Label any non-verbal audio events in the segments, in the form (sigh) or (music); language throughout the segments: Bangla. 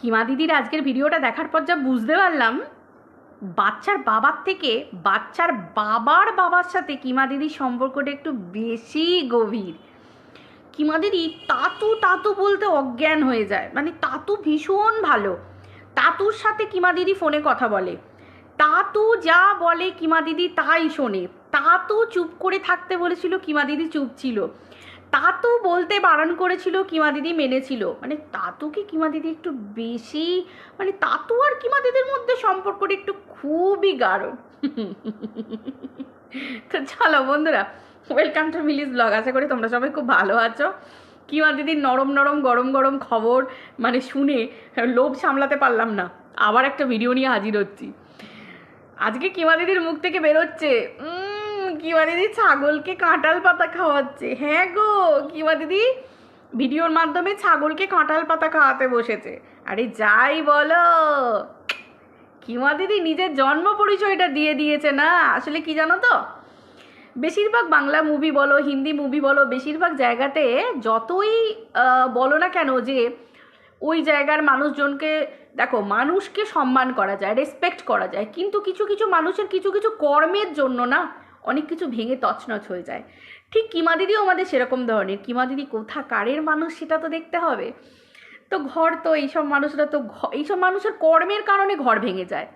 কিমা দিদির আজকের ভিডিওটা দেখার পর যা বুঝতে পারলাম, বাচ্চার বাবার থেকে, বাচ্চার বাবার বাবার সাথে কিমা দিদির সম্পর্কটা একটু বেশি গভীর। কিমা দিদি তাতু তাতু বলতে অজ্ঞান হয়ে যায় মানে তাতু ভীষণ ভালো। তাতুর সাথে কিমা দিদি ফোনে কথা বলে। তাতু যা বলে কিমা দিদি তাই শোনে। তাতু চুপ করে থাকতে বলেছিল, কিমা দিদি চুপ ছিল। তাতু বলতে বারণ করেছিল কিমা দিদি মেনেছিল। মানে তাতুকে কিমা দিদি একটু বেশি? মানে তাতু আর কিমা দিদির মধ্যে সম্পর্কটা একটু খুবই গাঢ়। তো চলো বন্ধুরা ওয়েলকাম টু মিলিস ব্লগ আশা করি তোমরা সবাই খুব ভালো আছো। কিমা দিদির নরম নরম গরম গরম খবর মানে শুনে লোভ সামলাতে পারলাম না। আবার একটা ভিডিও নিয়ে হাজির হচ্ছি। আজকে কিমা দিদির মুখ থেকে বেরোচ্ছে। উম, কিমা দিদি? ছাগলকে কাঁঠাল পাতা খাওয়াচ্ছে। হ্যাঁ গো কিমা দিদি? ভিডিওর মাধ্যমে ছাগলকে কাঁঠাল পাতা খাওয়াতে বসেছে। আরে যাই বলো। কিমা দিদি? নিজের জন্ম পরিচয়টা দিয়ে দিয়েছে না? আসলে কি জানো তো? বেশিরভাগ বাংলা মুভি বলো, হিন্দি মুভি বলো, বেশিরভাগ জায়গাতে যতই বলো না কেন যে ওই জায়গার মানুষজনকে, দেখো, মানুষকে সম্মান করা যায় রেসপেক্ট করা যায়। কিন্তু কিছু কিছু মানুষের কিছু কিছু কর্মের জন্য না অনেক কিছু ভেঙে তছনছ হয়ে যায়। ঠিক কিমা দিদিও আমাদের সেরকম ধরনের। কিমা দিদি কোথা কারের মানুষ সেটা তো দেখতে হবে। তো ঘর তো এইসব মানুষরা তো এইসব মানুষের কর্মের কারণে ঘর ভেঙে যায়।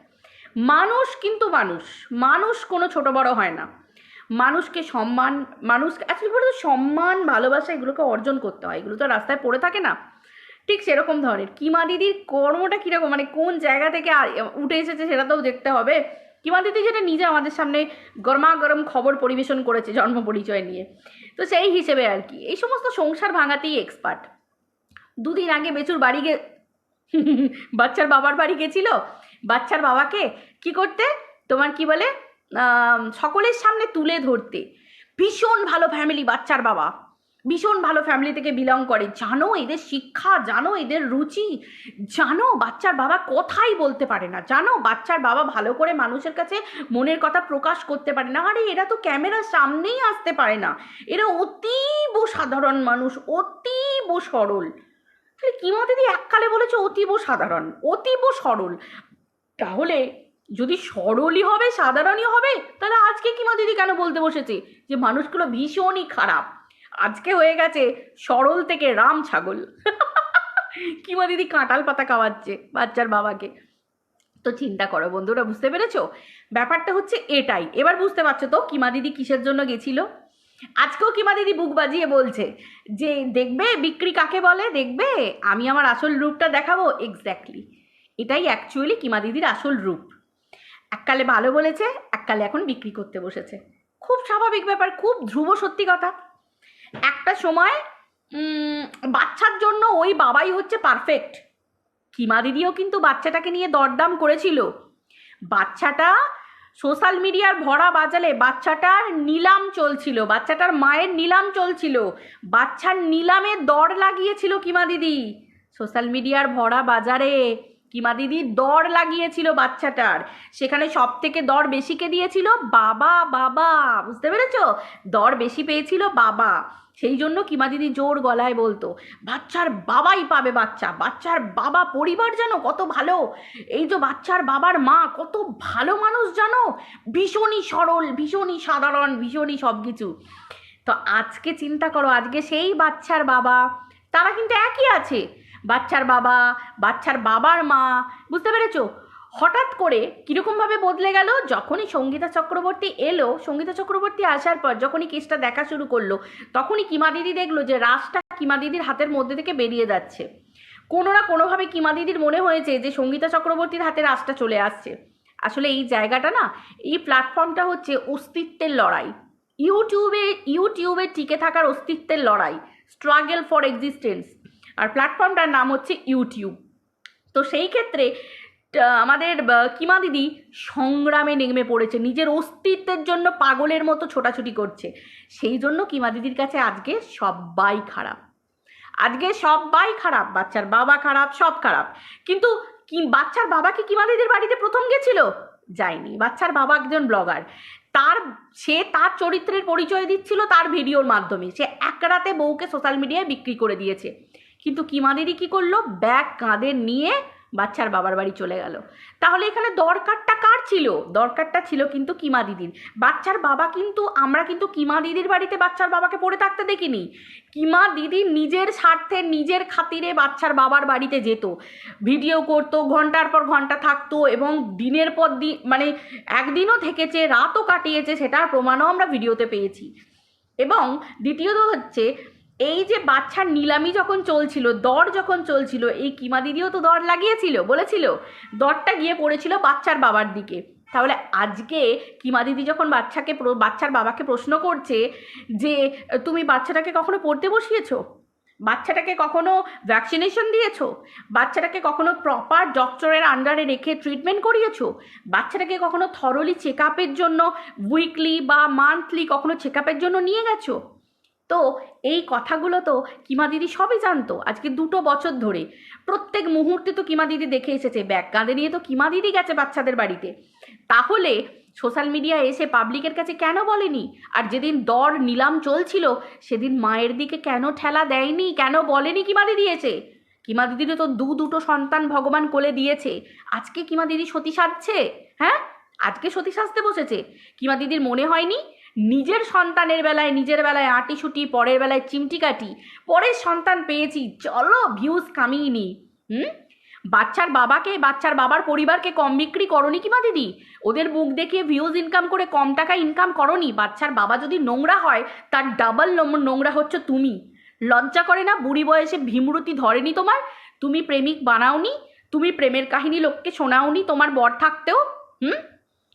মানুষ কিন্তু মানুষ। মানুষ কোনো ছোট বড় হয় না। মানুষকে সম্মান মানুষ অ্যাকচুয়ালি বলতে সম্মান, ভালোবাসা, এগুলোকে অর্জন করতে হয়। এগুলো তো রাস্তায় পড়ে থাকে না। ঠিক সেরকম ধরনের। কিমা দিদির কর্মটা কীরকম? মানে কোন জায়গা থেকে উঠে এসেছে সেটা তো দেখতে হবে। কিমা দিদি যেটা নিজে আমাদের সামনে গরমা গরম খবর পরিবেশন করেছে জন্ম পরিচয় নিয়ে। তো সেই হিসেবে আর কি। এই সমস্ত সংসার ভাঙাতেই এক্সপার্ট দুদিন আগে বেচুর বাড়ি গে (laughs) বাচ্চার বাবার বাড়ি গেছিল। বাচ্চার বাবাকে কি করতে? তোমার কি বলে? সকলের সামনে তুলে ধরতে। ভীষণ ভালো ফ্যামিলি বাচ্চার বাবা। ভীষণ ভালো ফ্যামিলি থেকে বিলং করে। জানো, এদের শিক্ষা, জানো, এদের রুচি, জানো, বাচ্চার বাবা কথাই বলতে পারে না। জানো, বাচ্চার বাবা ভালো করে মানুষের কাছে মনের কথা প্রকাশ করতে পারে না। আরে, এরা তো ক্যামেরার সামনেই আসতে পারে না। এরা অতীব সাধারণ মানুষ, অতীব সরল। তাহলে কিমা দিদি এককালে বলেছে অতীব সাধারণ, অতীব সরল? তাহলে যদি সরলই হবে, সাধারণই হবে, তাহলে আজকে কিমা দিদি কেন বলতে বসেছে? যে মানুষগুলো ভীষণই খারাপ। আজকে হয়ে গেছে সরল থেকে রাম ছাগল। কিমা দিদি কাঁটাল পাতা খাওয়াচ্ছে বাচ্চার বাবাকে। তো চিন্তা করো বন্ধুরা, বুঝতে পেরেছ? ব্যাপারটা হচ্ছে এটাই। এবার বুঝতে পারছ তো কিমা দিদি কিসের জন্য গেছিল? আজকেও কিমা দিদি বুক বাজিয়ে বলছে যে, দেখবে বিক্রি কাকে বলে? দেখবে আমি আমার আসল রূপটা দেখাবো? এক্স্যাক্টলি এটাই অ্যাকচুয়ালি কিমা দিদির আসল রূপ। এককালে ভালো বলেছে, এককালে এখন বিক্রি করতে বসেছে। খুব স্বাভাবিক ব্যাপার, খুব ধ্রুব সত্যি কথা। একটা সময় বাচ্চার জন্য ওই বাবাই হচ্ছে পারফেক্ট কিমা দিদিও কিন্তু বাচ্চাটাকে নিয়ে দরদাম করেছিল। বাচ্চাটা সোশ্যাল মিডিয়ার ভরা বাজালে বাচ্চাটার নিলাম চলছিল, বাচ্চাটার মায়ের নিলাম চলছিল, বাচ্চার নিলামে দর লাগিয়েছিল কিমা দিদি। সোশ্যাল মিডিয়ার ভরা বাজারে কিমা দিদি দর লাগিয়েছিল বাচ্চাটার। সেখানে সব থেকে দর বেশিকে দিয়েছিল বাবা বাবা। বুঝতে পেরেছ? দর বেশি পেয়েছিল বাবা। সেই জন্য কিমা দিদি জোর গলায় বলতো, বাচ্চার বাবাই পাবে বাচ্চা, বাচ্চার বাবা পরিবার জানো কত ভালো, এই তো বাচ্চার বাবার মা কত ভালো মানুষ জানো, ভীষণই সরল, ভীষণই সাধারণ, ভীষণই সব কিছু তো আজকে চিন্তা করো, আজকে সেই বাচ্চার বাবা, তারা কিন্তু একই আছে, বাচ্চার বাবা, বাচ্চার বাবার মা, বুঝতে পেরেছ? হঠাৎ করে কীরকমভাবে বদলে গেল? যখনই সঙ্গীতা চক্রবর্তী এলো, সঙ্গীতা চক্রবর্তী আসার পর যখনই কেসটা দেখা শুরু করল, তখনই কিমা দিদি দেখল যে রাসটা কিমা দিদির হাতের মধ্যে থেকে বেরিয়ে যাচ্ছে। কোনো না কোনোভাবে কিমা দিদির মনে হয়েছে যে সঙ্গীতা চক্রবর্তীর হাতে রাসটা চলে আসছে। আসলে এই জায়গাটা না, এই প্ল্যাটফর্মটা হচ্ছে অস্তিত্বের লড়াই। ইউটিউবে ইউটিউবে টিকে থাকার অস্তিত্বের লড়াই। Struggle for existence. আর প্ল্যাটফর্মটার নাম হচ্ছে ইউটিউব। তো সেই ক্ষেত্রে আমাদের কিমা দিদি সংগ্রামে নেমে পড়েছে, নিজের অস্তিত্বের জন্য পাগলের মতো ছোটাছুটি করছে। সেই জন্য কিমা দিদির কাছে আজকে সবাই খারাপ। আজকে সবাই খারাপ, বাচ্চার বাবা খারাপ, সব খারাপ। কিন্তু কি, বাচ্চার বাবা কি কিমা দিদির বাড়িতে প্রথম গেছিল? যায়নি। বাচ্চার বাবা একজন ব্লগার। তার, সে তার চরিত্রের পরিচয় দিচ্ছিল তার ভিডিওর মাধ্যমে। সে এক রাতে বউকে সোশ্যাল মিডিয়ায় বিক্রি করে দিয়েছে। কিন্তু কিমা দিদি কী করল? ব্যাগ কাঁধে নিয়ে বাচ্চার বাবার বাড়ি চলে গেল। তাহলে এখানে দরকারটা কার ছিল? দরকারটা ছিল কিন্তু কিমা দিদির। বাচ্চার বাবা কিন্তু, আমরা কিন্তু কিমা দিদির বাড়িতে বাচ্চার বাবাকে পড়ে থাকতে দেখিনি। কিমা দিদি নিজের স্বার্থে, নিজের খাতিরে বাচ্চার বাবার বাড়িতে যেত। ভিডিও করতো, ঘণ্টার পর ঘণ্টা থাকতো এবং দিনের পর দিন মানে একদিনও থেকেছে, রাতও কাটিয়েছে, সেটার প্রমাণও আমরা ভিডিওতে পেয়েছি। এবং দ্বিতীয়ত হচ্ছে এই যে বাচ্চার নিলামি যখন চলছিল, দর যখন চলছিল, এই কিমা দিদিও তো দর লাগিয়েছিল, বলেছিল, দরটা গিয়ে পড়েছিল বাচ্চার বাবার দিকে। তাহলে আজকে কিমা দিদি যখন বাচ্চাকে বাচ্চার বাবাকে প্রশ্ন করছে যে, তুমি বাচ্চাটাকে কখনো পড়তে বসিয়েছো? বাচ্চাটাকে কখনো ভ্যাকসিনেশন দিয়েছ? বাচ্চাটাকে কখনো প্রপার ডক্টরের আন্ডারে রেখে ট্রিটমেন্ট করিয়েছো? বাচ্চাটাকে কখনো থরলি চেক জন্য উইকলি বা মান্থলি কখনো চেক জন্য নিয়ে গেছো? তো এই কথাগুলো তো কিমা দিদি সবই জানতো আজকে দুটো বছর ধরে। প্রত্যেক মুহূর্তে তো কিমা দিদি দেখে এসেছে, ব্যাগ কাঁধে নিয়ে তো কিমা দিদি গেছে বাচ্চাদের বাড়িতে। তাহলে সোশ্যাল মিডিয়া এসে পাবলিকের কাছে কেন বলেনি? আর যেদিন দর নিলাম চলছিল, সেদিন মায়ের দিকে কেন ঠেলা দেয়নি? কেন বলেনি কিমা দিদি এসে? কিমা দিদিরও তো দু দুটো সন্তান ভগবান কোলে দিয়েছে। আজকে কিমা দিদি সতী সাজছে হ্যাঁ? আজকে সতী সাজতে বসেছে। কিমা দিদির মনে হয়নি? নিজের সন্তানের বেলায়, নিজের বেলায় আটি পরের বেলায় চিমটি কাটি পরের সন্তান পেয়েছি, চলো ভিউজ কামিয়ে হুম? বাচ্চার বাবাকে, বাচ্চার বাবার পরিবারকে কম বিক্রি করনি কি মা দিদি? ওদের মুখ দেখিয়ে ভিউজ ইনকাম করে কম টাকা ইনকাম করনি। বাচ্চার বাবা যদি নোংরা হয়, তার ডাবল নোংরা হচ্ছে তুমি। লজ্জা করে না বুড়ি বয়সে ভীমরতি ধরেনি তোমার? তুমি প্রেমিক বানাওনি? তুমি প্রেমের কাহিনী লোককে শোনাওনি তোমার বর থাকতেও? হুম?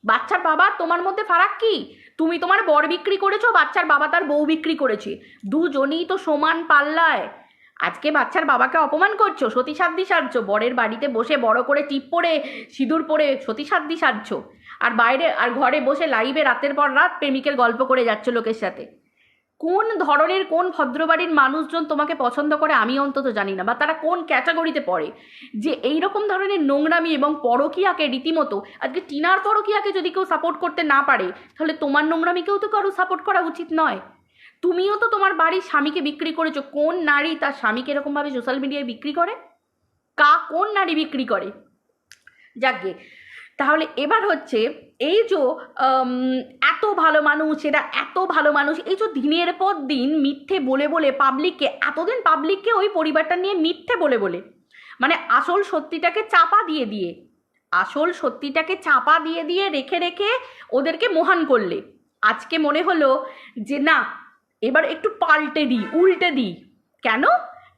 বাচ্চার বাবা তোমার মধ্যে ফারাক কি? তুমি তোমার বর বিক্রি করেছ, বাচ্চার বাবা তার বউ বিক্রি করেছে। দুজনেই তো সমান পাল্লায়। আজকে বাচ্চার বাবাকে অপমান করছ সতী সাধ্য সাজছো, বরের বাড়িতে বসে বড় করে টিপ পরে, সিঁদুর পরে সতী সাধ্য সাজছো। আর বাইরে আর ঘরে বসে লাইভে রাতের পর রাত প্রেমিকের গল্প করে যাচ্ছ লোকের সাথে। কোন ধরনের, কোন ভদ্রবাড়ির মানুষজন তোমাকে পছন্দ করে আমি অন্তত জানি না, বা তারা কোন ক্যাটাগরিতে পড়ে? যে এই রকম ধরনের নোংরামি এবং পরকিয়াকে রীতিমতো, আজকে টিনার পরকিয়াকে যদি কেউ সাপোর্ট করতে না পারে, তাহলে তোমার নোংরামিকেও তো কারও সাপোর্ট করা উচিত নয়। তুমিও তো তোমার বাড়ির স্বামীকে বিক্রি করেছ, কোন নারী তার স্বামীকে এরকমভাবে সোশ্যাল মিডিয়ায় বিক্রি করে? কা কোন নারী বিক্রি করে? যাকে তাহলে এবার হচ্ছে এই যে এত ভালো মানুষ, এরা এত ভালো মানুষ, এই যে দিনের পর দিন মিথ্যে বলে বলে পাবলিককে এতদিন পাবলিককে ওই পরিবারটা নিয়ে মিথ্যে বলে বলে। মানে আসল সত্যিটাকে চাপা দিয়ে দিয়ে, আসল সত্যিটাকে চাপা দিয়ে দিয়ে রেখে রেখে ওদেরকে মহান করলে। আজকে মনে হলো যে না, এবার একটু পাল্টে দিই, উল্টে দিই। কেন?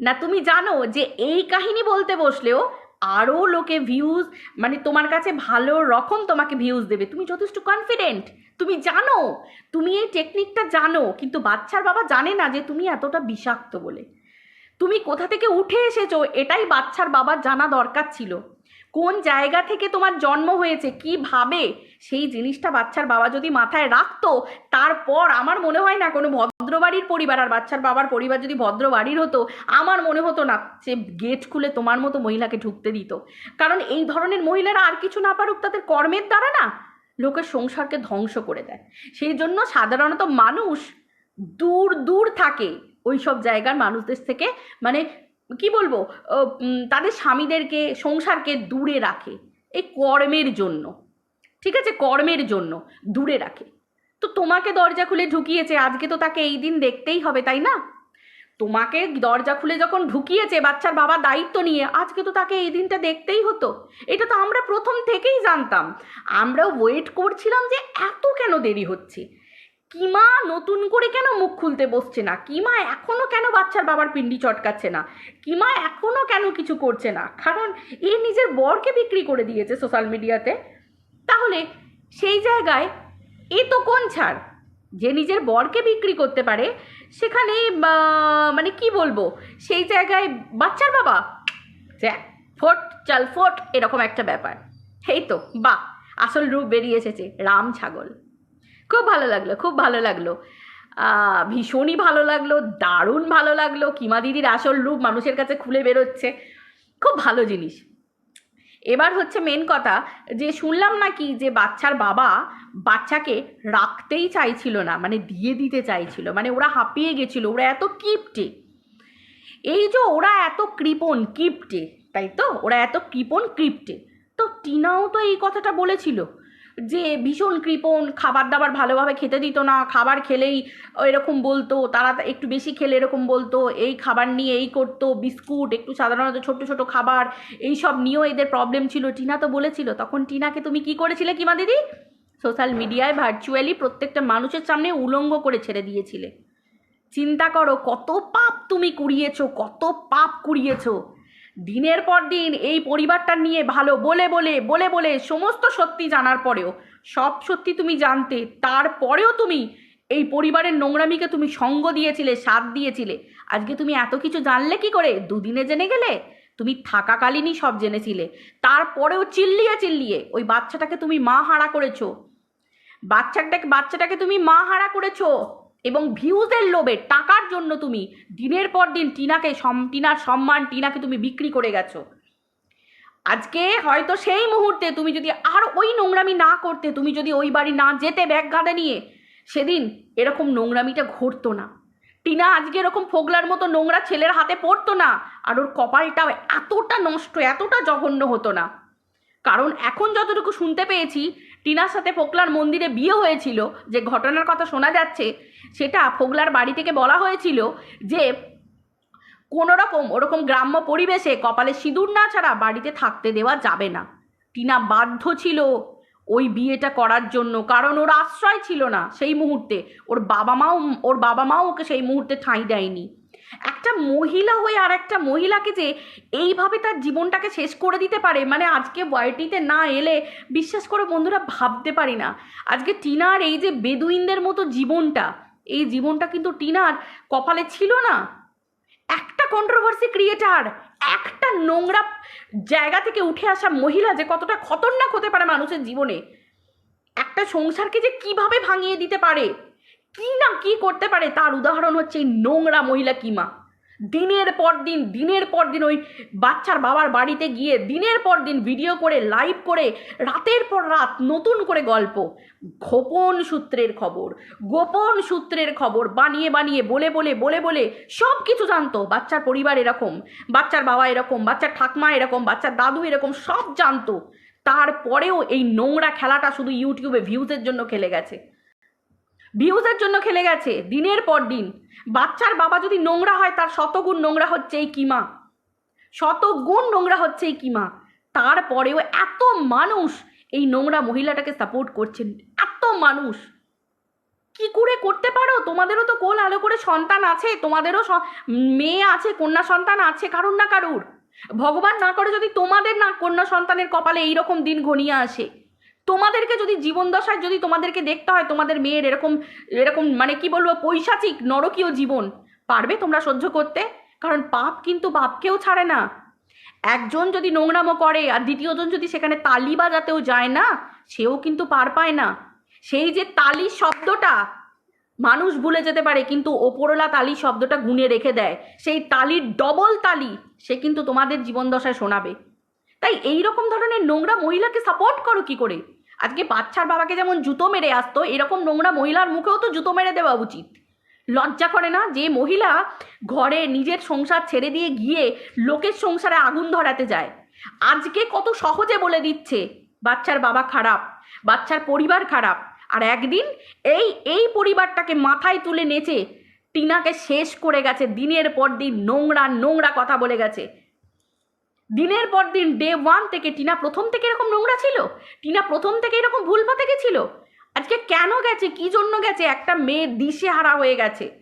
না তুমি জানো যে এই কাহিনী বলতে বসলেও আরও লোকে ভিউজ মানে তোমার কাছে ভালো রকম তোমাকে ভিউজ দেবে। তুমি যথেষ্ট কনফিডেন্ট তুমি জানো, তুমি এই টেকনিকটা জানো, কিন্তু বাচ্চার বাবা জানে না যে তুমি এতটা বিষাক্ত বলে। তুমি কোথা থেকে উঠে এসেছ? এটাই বাচ্চার বাবার জানা দরকার ছিল। কোন জায়গা থেকে তোমার জন্ম হয়েছে কীভাবে সেই জিনিসটা বাচ্চার বাবা যদি মাথায় রাখতো, তারপর আমার মনে হয় না কোনো ভদ্রবাড়ির পরিবার, আর বাচ্চার বাবার পরিবার যদি ভদ্র বাড়ির হতো, আমার মনে হতো না সে গেট খুলে তোমার মতো মহিলাকে ঢুকতে দিত। কারণ এই ধরনের মহিলারা আর কিছু না পারুক, তাদের কর্মের দ্বারা না, লোকের সংসারকে ধ্বংস করে দেয়। সেই জন্য সাধারণত মানুষ দূর দূর থাকে ওই সব জায়গার মানুষদের থেকে মানে কি বলব? তাদের স্বামীদেরকে, সংসারকে দূরে রাখে। এই কর্মের জন্য। ঠিক আছে? কর্মের জন্য দূরে রাখে। তো তোমাকে দরজা খুলে ঢুকিয়েছে। আজকে তো তাকে এই দিন দেখতেই হবে, তাই না? তোমাকে দরজা খুলে যখন ঢুকিয়েছে, বাচ্চার বাবা দায়িত্ব নিয়ে, আজকে তো তাকে এই দিনটা দেখতেই হতো। এটা তো আমরা প্রথম থেকেই জানতাম। আমরা ওয়েট করছিলাম যে এত কেন দেরি হচ্ছে? কিমা নতুন করে কেন মুখ খুলতে বসছে না? কিমা এখনও কেন বাচ্চার বাবার পিন্ডি চটকাচ্ছে না? কিমা এখনও কেন কিছু করছে না? কারণ এ নিজের বরকে বিক্রি করে দিয়েছে সোশ্যাল মিডিয়াতে। তাহলে সেই জায়গায় এ তো কোন ছাড়? যে নিজের বরকে বিক্রি করতে পারে, সেখানে মানে কি বলব? সেই জায়গায় বাচ্চার বাবা? ফোট, চাল ফোট, এরকম একটা ব্যাপার। এই তো বা আসল রূপ বেরিয়ে এসেছে, রাম ছাগল। খুব ভালো লাগল, খুব ভালো লাগল। ভীষণই ভালো লাগল, দারুণ ভালো লাগল। কিমা দিদির আসল রূপ মানুষের কাছে খুলে বেরোচ্ছে। খুব ভালো জিনিস। এবার হচ্ছে মেন কথা, যে শুনলাম নাকি যে বাচ্চার বাবা বাচ্চাকে রাখতেই চাইছিল না মানে দিয়ে দিতে চাইছিল মানে ওরা হাঁপিয়ে গেছিল, ওরা এত কিপটে। এই যে ওরা এত কৃপণ, কিপ্টে, তাই তো? ওরা এত কৃপণ ক্রিপ্টে তো টিনাও তো এই কথাটা বলেছিল। যে ভীষণ কৃপণ খাবার দাবার ভালোভাবে খেতে দিত না, খাবার খেলেই এরকম বলতো, তারা একটু বেশি খেলে এরকম বলতো, এই খাবার নিয়ে এই করতো, বিস্কুট, একটু সাধারণত ছোট ছোট খাবার এই সব নিয়েও এদের প্রবলেম ছিল। টিনা তো বলেছিল, তখন টিনাকে তুমি কি করেছিলে কিমা দিদি? সোশ্যাল মিডিয়ায় ভার্চুয়ালি প্রত্যেকটা মানুষের সামনে উলঙ্গ করে ছেড়ে দিয়েছিলে। চিন্তা করো, কত পাপ তুমি কুড়িয়েছো, কত পাপ কুড়িয়েছো। দিনের পর দিন এই পরিবারটা নিয়ে ভালো বলে বলে বলে বলে সমস্ত সত্যি জানার পরেও, সব সত্যি তুমি জানতে, তারপরেও তুমি এই পরিবারের নোংরামিকে তুমি সঙ্গ দিয়েছিলে, সাথ দিয়েছিলে। আজকে তুমি এত কিছু জানলে কি করে? দুদিনে জেনে গেলে? তুমি থাকাকালীনই সব জেনেছিলে। তারপরেও চিল্লিয়ে চিল্লিয়ে ওই বাচ্চাটাকে তুমি মা হারা করেছ। বাচ্চাটাকে বাচ্চাটাকে তুমি মা হারা করেছ। এবং ভিউজের লোভে টাকার জন্য তুমি দিনের পর দিন টিনাকে সম, টিনার সম্মান, টিনাকে তুমি বিক্রি করে গেছো। আজকে হয়তো সেই মুহূর্তে তুমি যদি আর ওই নোংরামি না করতে, তুমি যদি ওই বাড়ি না যেতে ব্যাগ গাঁদে নিয়ে, সেদিন এরকম নোংরামিটা ঘটতো না। টিনা আজকে এরকম ফোগলার মতো নোংরা ছেলের হাতে পড়তো না, আর ওর কপালটাও এতটা নষ্ট, এতটা জঘন্য হতো না। কারণ এখন যতটুকু শুনতে পেয়েছি টিনার সাথে ফোকলার মন্দিরে বিয়ে হয়েছিল, যে ঘটনার কথা শোনা যাচ্ছে, সেটা ফোকলার বাড়ি থেকে বলা হয়েছিল যে কোনো রকম ওরকম গ্রাম্য পরিবেশে কপালে সিঁদুর না ছাড়া বাড়িতে থাকতে দেওয়া যাবে না। টিনা বাধ্য ছিল ওই বিয়েটা করার জন্য, কারণ ওর আশ্রয় ছিল না সেই মুহূর্তে। ওর বাবা মাও ওর বাবা মাও ওকে সেই মুহূর্তে ঠাঁই দেয়নি। একটা মহিলা হয়ে আর একটা মহিলাকে যে এইভাবে তার জীবনটাকে শেষ করে দিতে পারে মানে আজকে ওয়াইটিতে না এলে বিশ্বাস করে বন্ধুরা ভাবতে পারি না। আজকে টিনার এই যে বেদুইনদের মতো জীবনটা, এই জীবনটা কিন্তু টিনার কপালে ছিল না। একটা কন্ট্রোভার্সি ক্রিয়েটার একটা নোংরা জায়গা থেকে উঠে আসা মহিলা যে কতটা খতরনাক হতে পারে মানুষের জীবনে, একটা সংসারকে যে কীভাবে ভাঙিয়ে দিতে পারে? কি না কি করতে পারে? তার উদাহরণ হচ্ছে এই নোংরা মহিলা কিমা দিনের পর দিন, দিনের পর দিন ওই বাচ্চার বাবার বাড়িতে গিয়ে দিনের পর দিন ভিডিও করে লাইভ করে, রাতের পর রাত নতুন করে গল্প। গোপন সূত্রের খবর, গোপন সূত্রের খবর বানিয়ে বানিয়ে বলে বলে বলে বলে সব কিছু জানতো। বাচ্চার পরিবার এরকম, বাচ্চার বাবা এরকম, বাচ্চার ঠাকমা এরকম, বাচ্চার দাদু এরকম সব জানতো। তারপরেও এই নোংরা খেলাটা শুধু ইউটিউবে ভিউজের জন্য খেলে গেছে। ভিউজের জন্য খেলে গেছে, দিনের পর দিন। বাচ্চার বাবা যদি নোংরা হয়, তার শতগুণ নোংরা হচ্ছে এই কিমা। শতগুণ নোংরা হচ্ছে এই কিমা। তারপরেও এত মানুষ এই নোংরা মহিলাটাকে সাপোর্ট করছেন, এত মানুষ। কি করে করতে পারো? তোমাদেরও তো কোল আলো করে সন্তান আছে, তোমাদেরও মেয়ে আছে, কন্যা সন্তান আছে, কারুর না কারুর। ভগবান না করে যদি তোমাদের না কন্যা সন্তানের কপালে এইরকম দিন ঘনিয়ে আসে। তোমাদেরকে যদি জীবনদশায় যদি তোমাদেরকে দেখতে হয়, তোমাদের মেয়ের এরকম এরকম মানে কি বলব, পৈশাচিক, নরকীয় জীবন, পারবে তোমরা সহ্য করতে? কারণ পাপ কিন্তু বাপকেও ছাড়ে না। একজন যদি নোংরামো করে আর দ্বিতীয়জন যদি সেখানে তালি বাজাতেও যায় না, সেও কিন্তু পার পায় না। সেই যে তালি শব্দটা, মানুষ ভুলে যেতে পারে, কিন্তু ওপরলা তালি শব্দটা গুনে রেখে দেয়। সেই তালির ডবল তালি, সে কিন্তু তোমাদের জীবনদশায় শোনাবে। তাই এই রকম ধরনের নোংরা মহিলাকে সাপোর্ট করো কি করে? আজকে বাচ্চার বাবাকে যেমন জুতো মেরে আসতো, এরকম নোংরা মহিলার মুখেও তো জুতো মেরে দেওয়া উচিত। লজ্জা করে না যে মহিলা ঘরে নিজের সংসার ছেড়ে দিয়ে গিয়ে লোকের সংসারে আগুন ধরাতে যায়। আজকে কত সহজে বলে দিচ্ছে, বাচ্চার বাবা খারাপ, বাচ্চার পরিবার খারাপ। আর একদিন এই এই পরিবারটাকে মাথায় তুলে নেচে টিনাকে শেষ করে গেছে, দিনের পর দিন নোংরা নোংরা কথা বলে গেছে। দিনের পর দিন ডে ওয়ান থেকে টিনা প্রথম থেকে এরকম নোংরা ছিল? টিনা প্রথম থেকে এরকম ভুল পথে গেছিল? আজকে কেন গেছে? কি জন্য গেছে? একটা মেয়ে দিশে হারা হয়ে গেছে।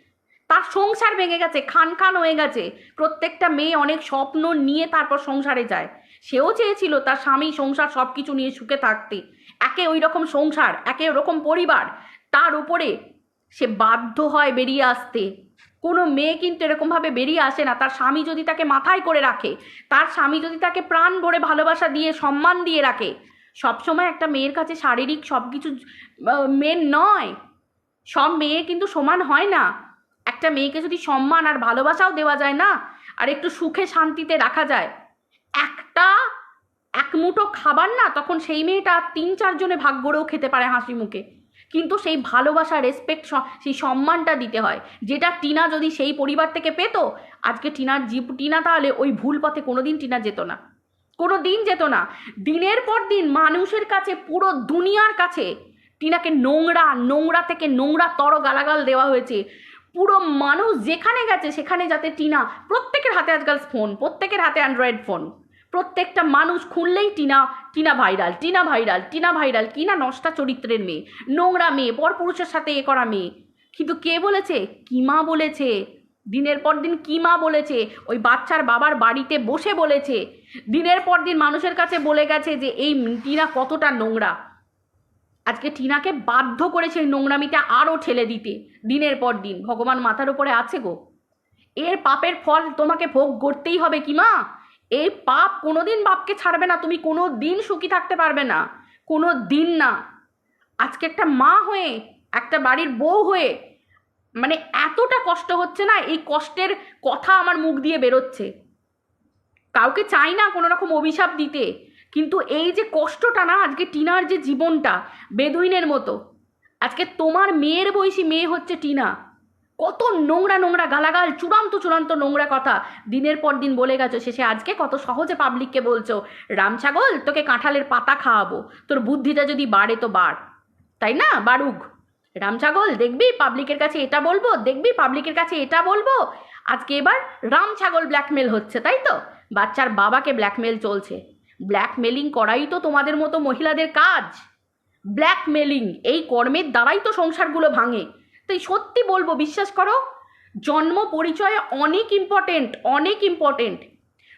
তার সংসার ভেঙে গেছে, খান খান হয়ে গেছে। প্রত্যেকটা মেয়ে অনেক স্বপ্ন নিয়ে তারপর সংসারে যায়। সেও চেয়েছিল তার স্বামী সংসার সব কিছু নিয়ে সুখে থাকতে। একে ওই রকম সংসার, একে ওরকম পরিবার। তার উপরে সে বাধ্য হয় বেরিয়ে আসতে। কোনো মেয়ে কিন্তু এরকমভাবে বেরিয়ে আসে না। তার স্বামী যদি তাকে মাথায় করে রাখে, তার স্বামী যদি তাকে প্রাণ ভরে ভালোবাসা দিয়ে, সম্মান দিয়ে রাখে, সবসময় একটা মেয়ের কাছে শারীরিক সব কিছু মেন নয়। সব মেয়ে কিন্তু সমান হয় না। একটা মেয়েকে যদি সম্মান আর ভালোবাসাও দেওয়া যায় না, আর একটু সুখে শান্তিতে রাখা যায়, একটা, এক মুঠো খাবার না, তখন সেই মেয়েটা তিন চারজনে ভাগ করেও খেতে পারে হাসি মুখে। কিন্তু সেই ভালোবাসা রেসপেক্ট সেই সম্মানটা দিতে হয়। যেটা টিনা যদি সেই পরিবার থেকে পেত, আজকে টিনার জীব, টিনা তাহলে ওই ভুল পথে কোনো দিন টিনা যেত না। কোনো দিন যেত না। দিনের পর দিন মানুষের কাছে, পুরো দুনিয়ার কাছে টিনাকে নোংরা নোংরা থেকে নোংরা তর গালাগাল দেওয়া হয়েছে। পুরো মানুষ যেখানে গেছে, সেখানে যাতে টিনা প্রত্যেকের হাতে আজকাল ফোন প্রত্যেকের হাতে অ্যান্ড্রয়েড ফোন প্রত্যেকটা মানুষ খুললেই Tina Tina viral Tina viral Tina viral কি না নষ্টা চরিত্রের মেয়ে, নোংরা মেয়ে পরপুরুষের সাথে এ করা মেয়ে। কিন্তু কে বলেছে? কিমা বলেছে? দিনের পর দিন কিমা বলেছে? ওই বাচ্চার বাবার বাড়িতে বসে বলেছে। দিনের পর দিন মানুষের কাছে বলে গেছে যে, এই টিনা কতটা নোংরা। আজকে টিনাকে বাধ্য করেছে এই নোংরামিতে আরও ঠেলে দিতে, দিনের পর দিন। ভগবান মাথার উপরে আছে গো। এর পাপের ফল তোমাকে ভোগ করতেই হবে কি মা? এই পাপ কোনোদিন বাপকে ছাড়বে না, তুমি কোনো দিন সুখী থাকতে পারবে না কোনো দিন না। আজকে একটা মা হয়ে, একটা বাড়ির বউ হয়ে মানে এতটা কষ্ট হচ্ছে না, এই কষ্টের কথা আমার মুখ দিয়ে বেরোচ্ছে। কাউকে চাই না কোনো রকম অভিশাপ দিতে, কিন্তু এই যে কষ্টটা না, আজকে টিনার যে জীবনটা, বেদুইনের মতো, আজকে তোমার মেয়ের বয়সী মেয়ে হচ্ছে টিনা। কত নোংরা নোংরা গালাগাল, চূড়ান্ত চূড়ান্ত নোংরা কথা। দিনের পর দিন বলে গেছো, শেষে আজকে কত সহজে পাবলিককে বলছো, রাম ছাগল, তোকে কাঁঠালের পাতা খাওয়াবো, তোর বুদ্ধিটা যদি বাড়ে তো বাড়। তাই না বাড়ুক রাম ছাগল, দেখবি পাবলিকের কাছে এটা বলব, দেখবি পাবলিকের কাছে এটা বলব। আজকে এবার রাম ছাগল ব্ল্যাকমেল হচ্ছে, তাই তো? বাচ্চার বাবাকে ব্ল্যাকমেল চলছে। ব্ল্যাকমেলিং করাই তো তোমাদের মতো মহিলাদের কাজ। ব্ল্যাকমেলিং এই কর্মের দ্বারাই তো সংসারগুলো ভাঙে। তাই সত্যি বলব, বিশ্বাস করো, জন্ম পরিচয় অনেক ইম্পর্টেন্ট অনেক ইম্পর্টেন্ট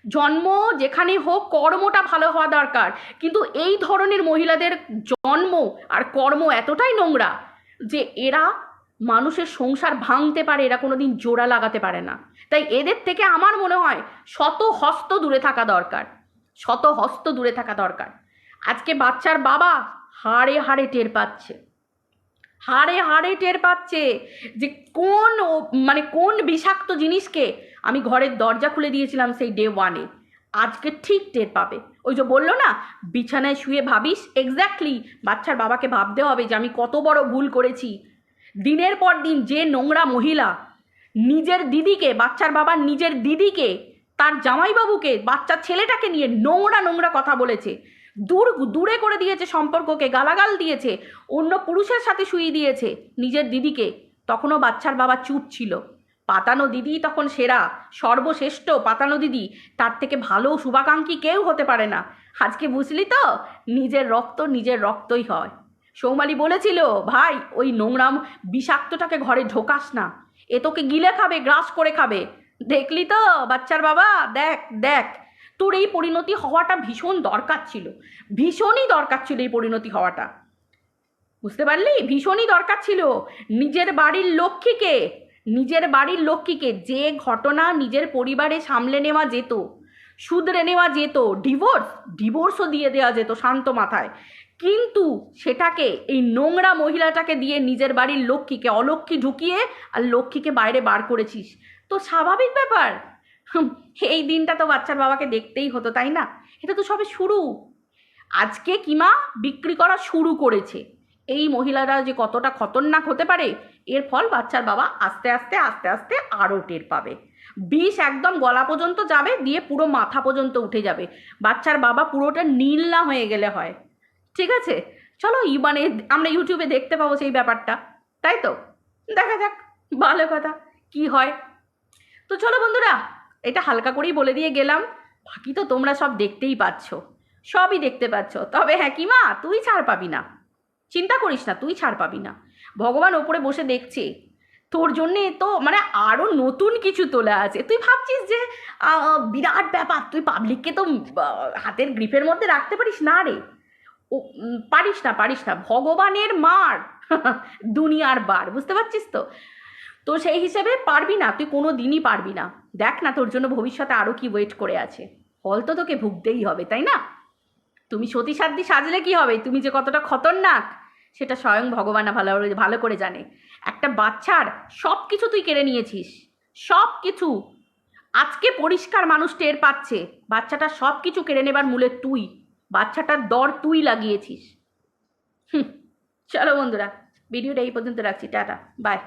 জন্ম যেখানে হোক, কর্মটা ভালো হওয়া দরকার। কিন্তু এই ধরনের মহিলাদের জন্ম আর কর্ম এতটাই নোংরা যে এরা মানুষের সংসার ভাঙতে পারে, এরা কোনো দিন জোড়া লাগাতে পারে না। তাই এদের থেকে আমার মনে হয় শত হস্ত দূরে থাকা দরকার, শত হস্ত দূরে থাকা দরকার। আজকে বাচ্চার বাবা হাড়ে হাড়ে টের পাচ্ছে। হাড়ে হাড়ে টের পাচ্ছে যে কোন মানে কোন বিষাক্ত জিনিসকে আমি ঘরের দরজা খুলে দিয়েছিলাম সেই ডে ওয়ানে আজকে ঠিক টের পাবে। ওই যে বলল না, বিছানায় শুয়ে ভাবিস? এক্স্যাক্টলি বাচ্চার বাবাকে ভাবতে হবে যে আমি কত বড় ভুল করেছি। দিনের পর দিন যে নোংরা মহিলা, নিজের দিদিকে, বাচ্চার বাবার নিজের দিদিকে, তার জামাইবাবুকে বাচ্চার ছেলেটাকে নিয়ে নোংরা নোংরা কথা বলেছে। দূর, দূরে করে দিয়েছে সম্পর্ককে, গালাগাল দিয়েছে, অন্য পুরুষের সাথে শুয়ে দিয়েছে নিজের দিদিকে। তখনও বাচ্চার বাবা চুপ ছিল। পাতানো দিদি তখন সেরা, সর্বশ্রেষ্ঠ পাতানো দিদি। তার থেকে ভালো শুভাকাঙ্ক্ষী কেউ হতে পারে না। আজকে বুঝলি তো? নিজের রক্ত নিজের রক্তই হয়। সৌমালি বলেছিল, ভাই, ওই নোংরাম বিষাক্তটাকে ঘরে ঢোকাস না। এ তোকে গিলে খাবে, গ্রাস করে খাবে। দেখলি তো, বাচ্চার বাবা? দেখ দেখ। তোর এই পরিণতি হওয়াটা ভীষণ দরকার ছিল। ভীষণই দরকার ছিল এই পরিণতি হওয়াটা। বুঝতে পারলি? ভীষণই দরকার ছিল নিজের বাড়ির লক্ষ্মীকে, নিজের বাড়ির লক্ষ্মীকে, যে ঘটনা নিজের পরিবারে সামলে নেওয়া যেত, শুধরে নেওয়া যেত ডিভোর্স ডিভোর্সও দিয়ে দেওয়া যেত শান্ত মাথায়। কিন্তু সেটাকে, এই নোংরা মহিলাটাকে দিয়ে নিজের বাড়ির লক্ষ্মীকে অলক্ষ্মী ঢুকিয়ে আর লক্ষ্মীকে বাইরে বার করেছিস। তো স্বাভাবিক ব্যাপার। এই দিনটা তো বাচ্চার বাবাকে দেখতেই হতো, তাই না? এটা তো সবে শুরু। আজকে কিমা বিক্রি করা শুরু করেছে। এই মহিলারা যে কতটা খতরনাক হতে পারে, এর ফল বাচ্চার বাবা আস্তে আস্তে আস্তে আস্তে আরও টের পাবে। বিষ একদম গলা পর্যন্ত যাবে, দিয়ে পুরো মাথা পর্যন্ত উঠে যাবে। বাচ্চার বাবা পুরোটা নীল না হয়ে গেলে হয়। ঠিক আছে? চলো ই মানে আমরা ইউটিউবে দেখতে পাবো সেই ব্যাপারটা। তাই তো? দেখা যাক, ভালো কথা। কি হয়? তো চলো বন্ধুরা এটা হালকা করেই বলে দিয়ে গেলাম, বাকি তো তোমরা সব দেখতেই পাচ্ছ, সবই দেখতে পাচ্ছ, তবে হ্যাঁ কি মা, তুই ছাড় পাবি না, চিন্তা করিস না, তুই ছাড় পাবি না, ভগবান ওপরে বসে দেখছে, তোর জন্যে তো মানে আরও নতুন কিছু তোলা আছে, তুই ভাবছিস যে বিরাট ব্যাপার, তুই পাবলিককে তো হাতের গ্রিপের মধ্যে রাখতে পারিস? না রে, ও পারিস না পারিস না, ভগবানের মার, (laughs) দুনিয়ার বার, বুঝতে পারছিস তো? তো সেই হিসেবে পারবি না, তুই কোনো দিনই পারবি না। দেখ না তোর জন্য ভবিষ্যতে আরও কি ওয়েট করে আছে। ফল তো তোকে ভুগতেই হবে, তাই না? তুমি সতী সাধ্যি সাজলে কি হবে? তুমি যে কতটা খতরনাক, সেটা স্বয়ং ভগবান ভালো ভালো করে জানে। একটা বাচ্চার সব কিছু তুই কেড়ে নিয়েছিস। সব কিছু আজকে পরিষ্কার মানুষ টের পাচ্ছে, বাচ্চাটা সব কিছু কেড়ে নেবার মূলে তুই, বাচ্চাটার দর তুই লাগিয়েছিস। হুম, চলো বন্ধুরা, ভিডিওটা এই পর্যন্ত রাখছি, টাটা বাই